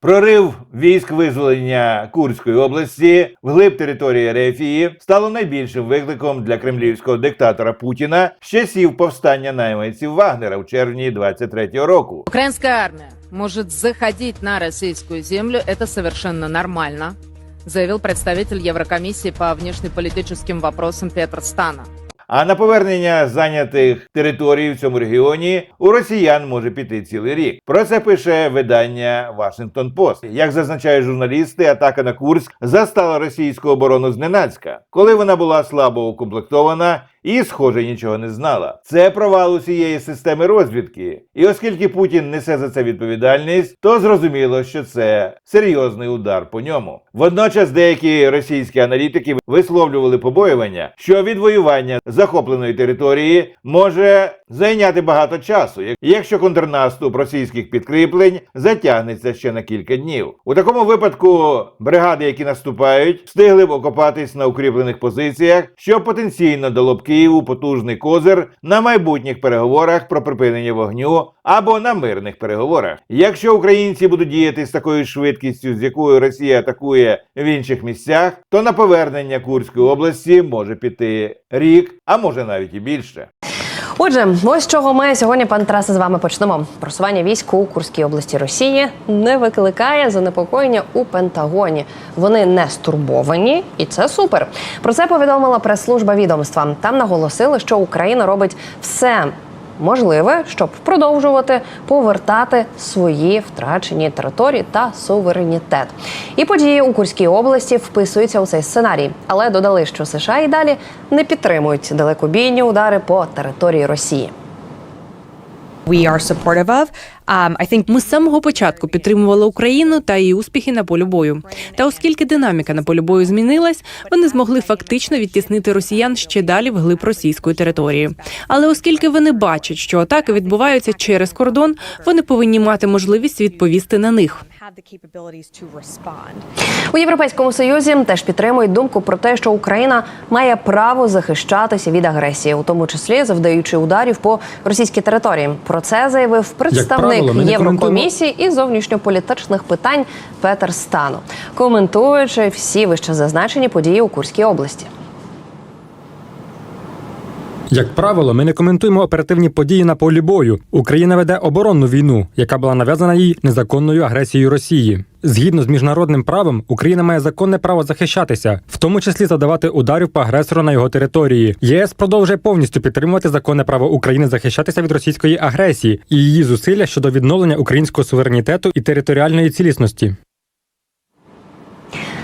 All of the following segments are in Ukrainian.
Прорив військ визволення Курської області вглиб території Рефії стало найбільшим викликом для кремлівського диктатора Путіна з часів повстання найманців Вагнера в червні 23-го року. Украинская армия может заходить на российскую землю, это совершенно нормально, заявил представитель Еврокомиссии по внешнеполитическим вопросам Петр Стана. А на повернення зайнятих територій в цьому регіоні у росіян може піти цілий рік. Про це пише видання Washington Post. Як зазначають журналісти, атака на Курськ застала російську оборону зненацька, коли вона була слабо укомплектована і, схоже, нічого не знала. Це провал усієї системи розвідки. І оскільки Путін несе за це відповідальність, то зрозуміло, що це серйозний удар по ньому. Водночас деякі російські аналітики висловлювали побоювання, що відвоювання захопленої території може зайняти багато часу, якщо контрнаступ російських підкріплень затягнеться ще на кілька днів. У такому випадку бригади, які наступають, встигли б окопатись на укріплених позиціях, що потенційно дало б Києву потужний козир на майбутніх переговорах про припинення вогню або на мирних переговорах. Якщо українці будуть діяти з такою швидкістю, з якою Росія атакує в інших місцях, то на повернення Курської області може піти рік, а може навіть і більше. Отже, ось чого ми сьогодні, пан Тарасе, з вами почнемо. Просування військ у Курській області Росії не викликає занепокоєння у Пентагоні. Вони не стурбовані, і це супер. Про це повідомила прес-служба відомства. Там наголосили, що Україна робить все. Можливе, щоб продовжувати повертати свої втрачені території та суверенітет. І події у Курській області вписуються у цей сценарій, але додали, що США і далі не підтримують далекобійні удари по території Росії. we are supportive of. Think Ми з самого початку підтримували Україну та її успіхи на полю бою. Та оскільки динаміка на полі бою змінилась, вони змогли фактично відтіснити росіян ще далі вглиб російської території. Але оскільки вони бачать, що атаки відбуваються через кордон, вони повинні мати можливість відповісти на них. У Європейському Союзі теж підтримують думку про те, що Україна має право захищатися від агресії, у тому числі завдаючи ударів по російській території. Про це заявив представник правило, Єврокомісії із зовнішньополітичних питань Петер Стану, коментуючи всі вище зазначені події у Курській області. Як правило, ми не коментуємо оперативні події на полі бою. Україна веде оборонну війну, яка була нав'язана їй незаконною агресією Росії. Згідно з міжнародним правом, Україна має законне право захищатися, в тому числі завдавати ударів по агресору на його території. ЄС продовжує повністю підтримувати законне право України захищатися від російської агресії і її зусилля щодо відновлення українського суверенітету і територіальної цілісності.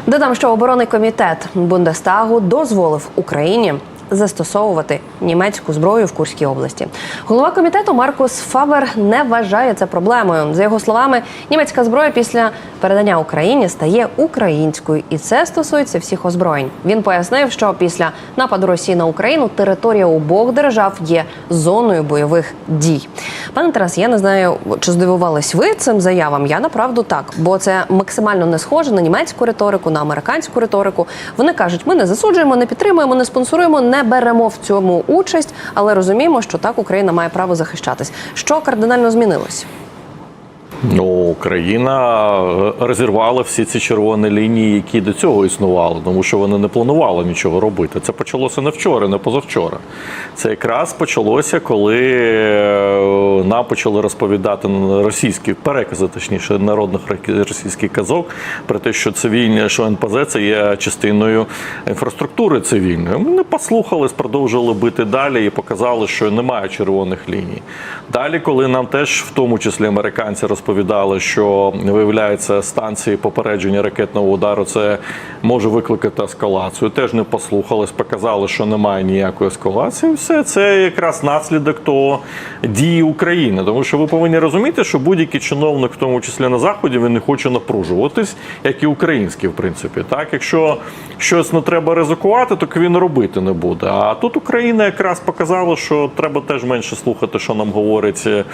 Додам, що оборонний комітет Бундестагу дозволив Україні застосовувати німецьку зброю в Курській області. Голова комітету Маркус Фабер не вважає це проблемою. За його словами, німецька зброя після передання Україні стає українською, і це стосується всіх озброєнь. Він пояснив, що після нападу Росії на Україну територія обох держав є зоною бойових дій. Пане Тарас, я не знаю, чи здивувались ви цим заявам. Я направду так, бо це максимально не схоже на німецьку риторику, на американську риторику. Вони кажуть, ми не засуджуємо, не підтримуємо, не спонсоруємо, не беремо в цьому участь, але розуміємо, що так Україна має право захищатись. Що кардинально змінилось? Ну, Україна е, розірвала всі ці червоні лінії, які до цього існували, тому що вони не планували нічого робити. Це почалося не вчора, не позавчора. Це якраз почалося, коли е, нам почали розповідати російські перекази, точніше, народних російських казок про те, що цивільні, що НПЗ це є частиною інфраструктури цивільної. Ми не послухались, продовжували бити далі і показали, що немає червоних ліній. Далі, коли нам теж, в тому числі американці, розповідали, що виявляється станції попередження ракетного удару, це може викликати ескалацію. Теж не послухались, показали, що немає ніякої ескалації. Все це якраз наслідок того дії України. Тому що ви повинні розуміти, що будь-який чиновник, в тому числі на заході, він не хоче напружуватись, як і український, в принципі. Так, якщо щось не треба ризикувати, то він робити не буде. А тут Україна якраз показала, що треба теж менше слухати, що нам говорить е,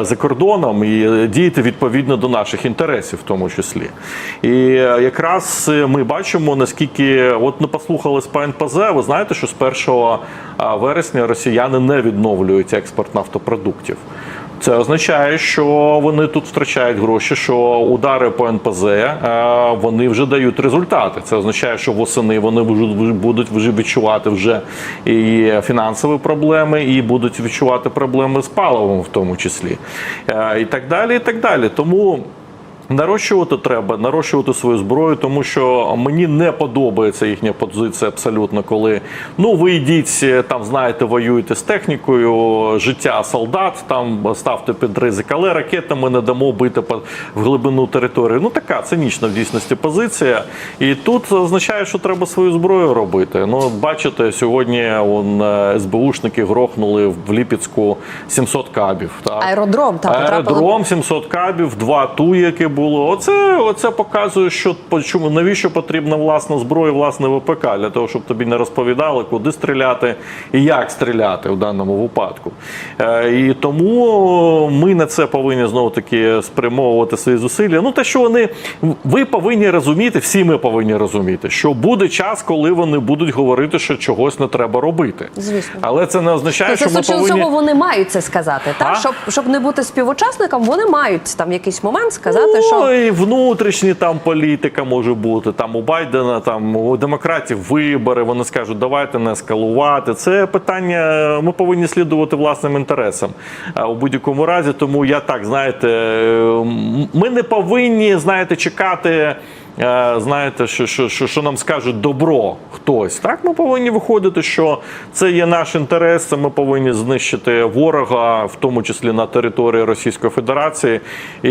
за кордоном, і діяти відповідно до наших інтересів, в тому числі. І е, якраз ми бачимо, наскільки от не послухали з ПНПЗ, Ви знаєте, що з 1 вересня росіяни не відновлюють експорт нафтопродуктів. Це означає, що вони тут втрачають гроші, що удари по НПЗ е, вони вже дають результати. Це означає, що восени вони будуть- відчувати вже і фінансові проблеми, і будуть відчувати проблеми з паливом, в тому числі, Е, і так далі. І так далі. Тому. Нарощувати треба, нарощувати свою зброю, тому що мені не подобається їхня позиція абсолютно, коли ну ви йдіть е, там, знаєте, воюєте з технікою, життя солдат, там ставте під ризик, але ракетами не дамо бити в глибину території. Ну така цинічна в дійсності позиція. І тут означає, що треба свою зброю робити. Ну, бачите, сьогодні он, е, СБУшники грохнули в Ліпецьку 700 кабів. Так? Аеродром та потрапили. Аеродром 700 кабів, два ту, яке було. Оце, оце показує, що чому навіщо потрібна власна зброя, власне ВПК, для того, щоб тобі не розповідали, куди стріляти і як стріляти в даному випадку. Е, і тому ми на це повинні знову таки спрямовувати свої зусилля. Ну те, що вони ви повинні розуміти, всі ми повинні розуміти, що буде час, коли вони будуть говорити, що чогось не треба робити. Звісно. Але це не означає, Ну, це що ми повинні. цього вони мають це сказати. Так? Щоб, щоб не бути співучасником, вони мають там якийсь момент сказати, Ну, що і внутрішні там політика може бути. Там у Байдена, там у демократів вибори. Вони скажуть, давайте не ескалувати. Це питання. Ми повинні слідувати власним інтересам а, у будь-якому разі. Тому я так знаєте, ми не повинні знаєте чекати. Е, Знаєте, що, що, що, що нам скажуть добро хтось. Так, ми повинні виходити, що це є наш інтерес. Це ми повинні знищити ворога, в тому числі на території Російської Федерації. І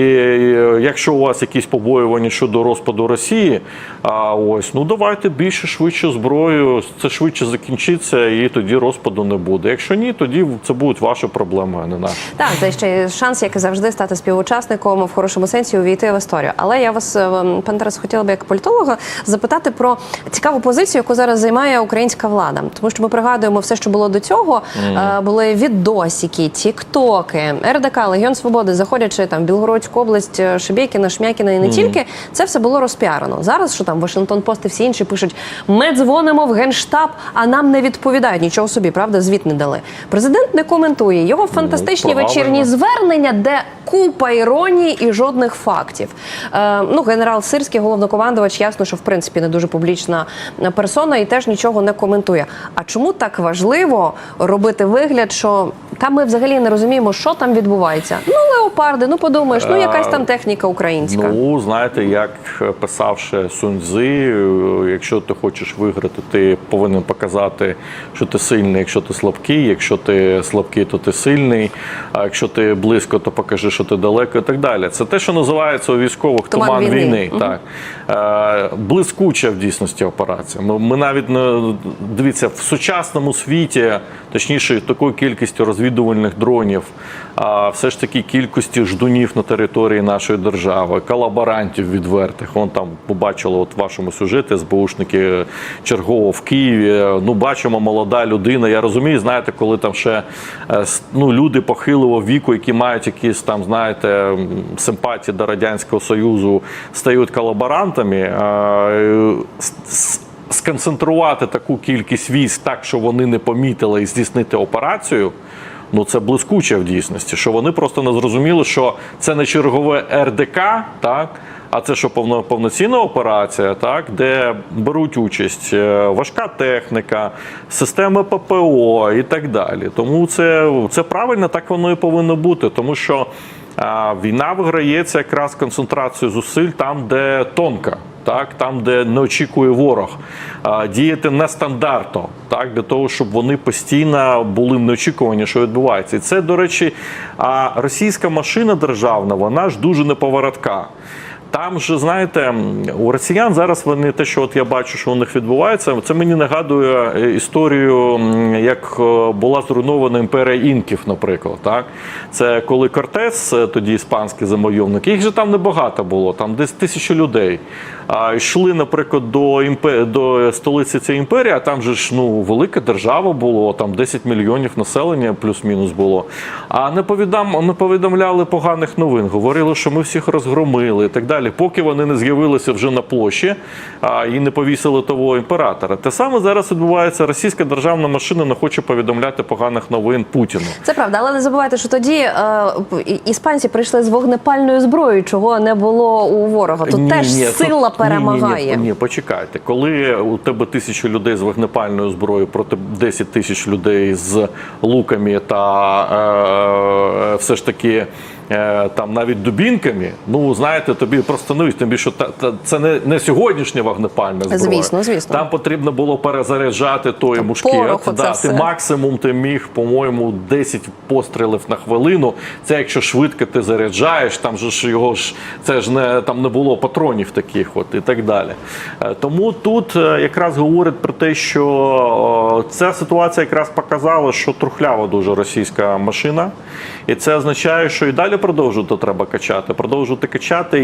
якщо у вас якісь побоювання щодо розпаду Росії, а ось ну давайте більше швидше зброю. Це швидше закінчиться, і тоді розпаду не буде. Якщо ні, тоді це будуть ваші проблеми, а не наші. Так, це ще шанс, як і завжди, стати співучасником в хорошому сенсі увійти в історію. Але я вас, е, пан Тарас, хотіла би як політолога запитати про цікаву позицію, яку зараз займає українська влада. Тому що ми пригадуємо все, що було до цього. Е, Були відосики, тіктоки, РДК, Легіон Свободи, заходячи там в Білгородську область, е, Шебєкіна, Шмякіна і не тільки, це все було розпіарено. Зараз що там Вашингтон Пост і всі інші пишуть: ми дзвонимо в генштаб, а нам не відповідають. Нічого собі, правда, звіт не дали. Президент не коментує його фантастичні правильно. вечірні звернення, де купа іронії і жодних фактів. Е, ну, генерал Сирський, головнокомандувач, ясно, що в принципі не дуже публічна персона і теж нічого не коментує. А чому так важливо робити вигляд, що там ми взагалі не розуміємо, що там відбувається? Ну, леопарди, ну подумаєш, ну якась там техніка українська. Ну, знаєте, як писав ще Сунь е, якщо ти хочеш виграти, ти повинен показати, що ти сильний, якщо ти слабкий. Якщо ти слабкий, то ти сильний. А якщо ти близько, то покажи, що ти далеко і так далі. Це те, що називається у військових Туман туман, війни. війни. Так. Е, блискуча в дійсності операція. Ми, навіть не дивіться в сучасному світі, точніше, такою кількістю розвідувальних дронів, а все ж таки кількості ждунів на території нашої держави, колаборантів відвертих. Вон там побачили от в вашому сюжеті СБУшники чергово в Києві. Ну, бачимо, молода людина. Я розумію, знаєте, коли там ще е, ну, люди похилого віку, які мають якісь там, знаєте, симпатії до Радянського Союзу, стають колаборантами. С- Сконцентрувати таку кількість військ так, що вони не помітили і здійснити операцію. Ну це блискуче в дійсності, що вони просто не зрозуміли, що це не чергове РДК, так. А це що повно, повноцінна операція, так, де беруть участь е, важка техніка, системи ППО і так далі. Тому це, це правильно, так воно і повинно бути, тому що війна виграється якраз концентрацією зусиль там, де тонка. Так, там, де не очікує ворог, діяти нестандартно, так для того, щоб вони постійно були неочікувані, що відбувається. І це, до речі, російська машина державна, вона ж дуже неповоротка. Там же, знаєте, у росіян зараз вони те, що от я бачу, що у них відбувається, це мені нагадує е, історію, як е, була зруйнована імперія інків, наприклад. Так? Це коли Кортес, е, тоді іспанський замойовник, їх же там небагато було, там десь тисячі людей. А йшли, наприклад, до імпе... до столиці цієї імперії, а там же ж ну велика держава було, там 10 мільйонів населення плюс-мінус було. А не повідам... не повідомляли поганих новин, говорили, що ми всіх розгромили і так далі. поки вони не з'явилися вже на площі а, і не повісили того імператора. Те саме зараз відбувається. Російська державна машина не хоче повідомляти поганих новин Путіну. Це правда, але не забувайте, що тоді е, іспанці прийшли з вогнепальною зброєю, чого не було у ворога. Тут теж сила тут- перемагає. Ні, ні, ні, почекайте. Коли у тебе тисячу людей з вогнепальною зброєю проти 10 тисяч людей з луками та е, все ж таки. Е, Там навіть дубінками, ну знаєте, тобі просто не тим більше та, та, це не, не сьогоднішня вогнепальна зброя. Звісно, звісно. Там потрібно було перезаряджати той Там мушкет. порох, оце Да, ти максимум ти міг, по-моєму, 10 пострілів на хвилину. Це якщо швидко ти заряджаєш, там же ж його ж це ж не там не було патронів таких, от і так далі. Е, Тому тут е, якраз говорить про те, що ця ситуація якраз показала, що трухлява дуже російська машина, і це означає, що і далі продовжувати треба качати, продовжувати качати.